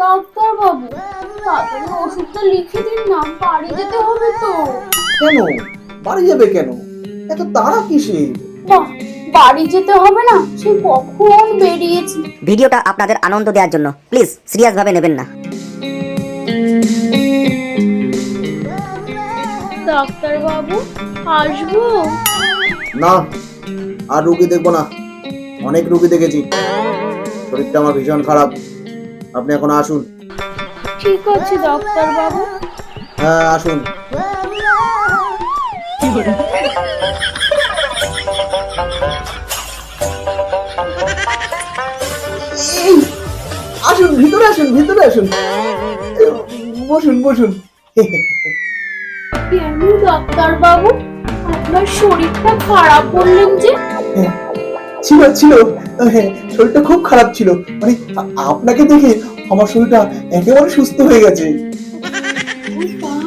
Doctor বাবু তাড়াতাড়ি ওষুধটা লিখে দিন না বাড়ি যেতে হবে তো। কেন? বাড়ি যাবে কেন? এত তাড়া কিসের? বাহ বাড়ি যেতে হবে না সে কখন বেরিয়েছি? ভিডিওটা আপনাদের আনন্দ দেওয়ার জন্য প্লিজ সিরিয়াস ভাবে নেবেন না। ডাক্তার বাবু আসব? না আর রুগী দেখব না। অনেক রুগী দেখেছি। শরীরটা আমার ভীষণ খারাপ। আপনি এখন আসুন। ঠিক আছে ডাক্তার বাবু হ্যাঁ আসুন। আসুন ভিতরে আসুন ভিতরে আসুন। বসুন বসুন। কেন ডাক্তার বাবু আপনার শরীরটা খারাপ বললেন যে। ছিল ছিল। হ্যাঁ, শরীরটা খুব খারাপ ছিল। মানে আপনাকে দেখে আমার শরীরটা একেবারে সুস্থ হয়ে গেছে। ও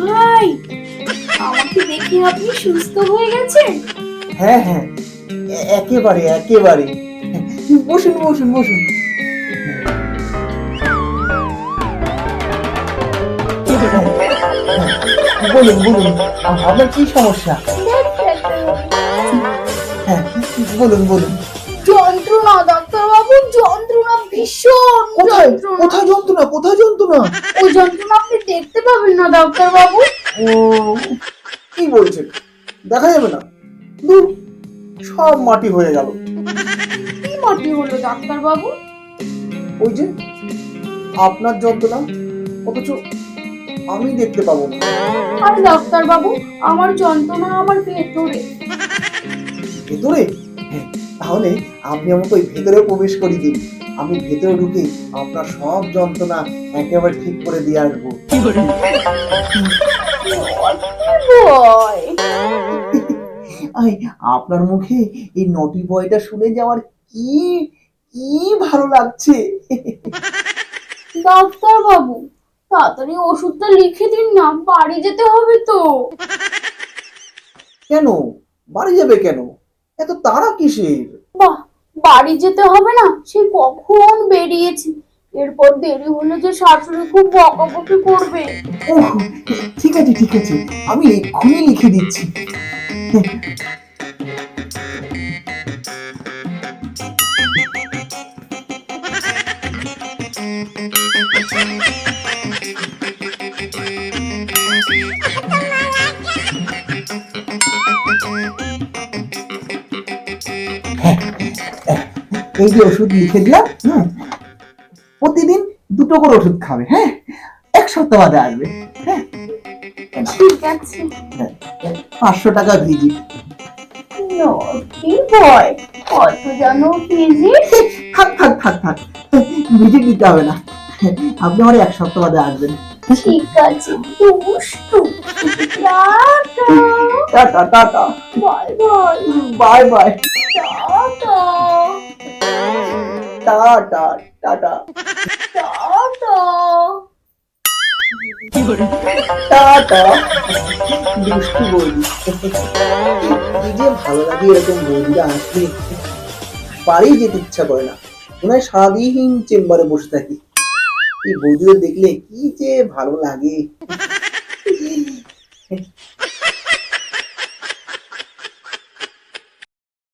আমাকে দেখে আপনি সুস্থ হয়ে গেছেন? হ্যাঁ হ্যাঁ একেবারে একেবারে। বসুন বসুন বসুন। বলুন বলুন আপনার কি সমস্যা? হ্যাঁ বলুন বলুন। যন্ত্রণা ডাক্তার বাবু যন্ত্রণা ভীষণ কোথায়? যন্ত্রণা। কোথায় যন্ত্রণা? কোথায় যন্ত্রণা? ওই যন্ত্রণা আপনি দেখতে পাবেন না ডাক্তার বাবু ও কি বলছেন? দেখা যাবে না। দূর সব মাটি হয়ে গেল। কি মাটি হলো ডাক্তার বাবু ওই যে আপনার যন্ত্রণা অথচ আমি দেখতে পাবো না। আর ডাক্তার বাবু আমার যন্ত্রণা আমার ভেতরে। ভেতরে? হ্যাঁ, তাহলে আপনি আমাকে ওই ভেতরে প্রবেশ করে দিন। আমি ভেতরে ঢুকে আপনার সব যন্ত্রণা একেবারে ঠিক করে দিয়ে আসব। আপনার মুখে এই নটি বয়টা শুনে যাওয়ার কি কি ভালো লাগছে। ডাক্তার বাবু তাড়াতাড়ি ওষুধটা লিখে দিন না বাড়ি যেতে হবে তো। কেন? বাড়ি যাবে কেন? এত তাড়া কিসের? বাহ বাড়ি যেতে হবে না? সে কখন বেরিয়েছি? এরপর দেরি হলে যে শাশুড়ি খুব বকাবকি করবে। ওহ, ঠিক আছে ঠিক আছে। আমি এক্ষুনি লিখে দিচ্ছি। এই যে ওষুধ লিখে দিলাম হুম। প্রতিদিন দুটো করে ওষুধ খাবে হ্যাঁ? এক সপ্তাহ বাদে আসবে হ্যাঁ? ঠিক আছে। হ্যাঁ, পাঁচশো টাকা ভিজিট কি বয় কত জানো কেজি? থাক থাক থাক থাক। ভিজিট দিতে হবে না। আপনি আমার এক সপ্তাহ বাদে আসবেন। ঠিক আছে দুষ্টু। Tata. Tata tata. Bye bye. Bye bye. Tata. Tata tata tata দুষ্টু কি যে ভালো লাগে এরকম বৌদিরা আসলে বাড়ি যেতে ইচ্ছা করে না। মনে হয় সারাদিন চেম্বারে বসে থাকি। এই বৌদিদের দেখলে কি যে ভালো লাগে।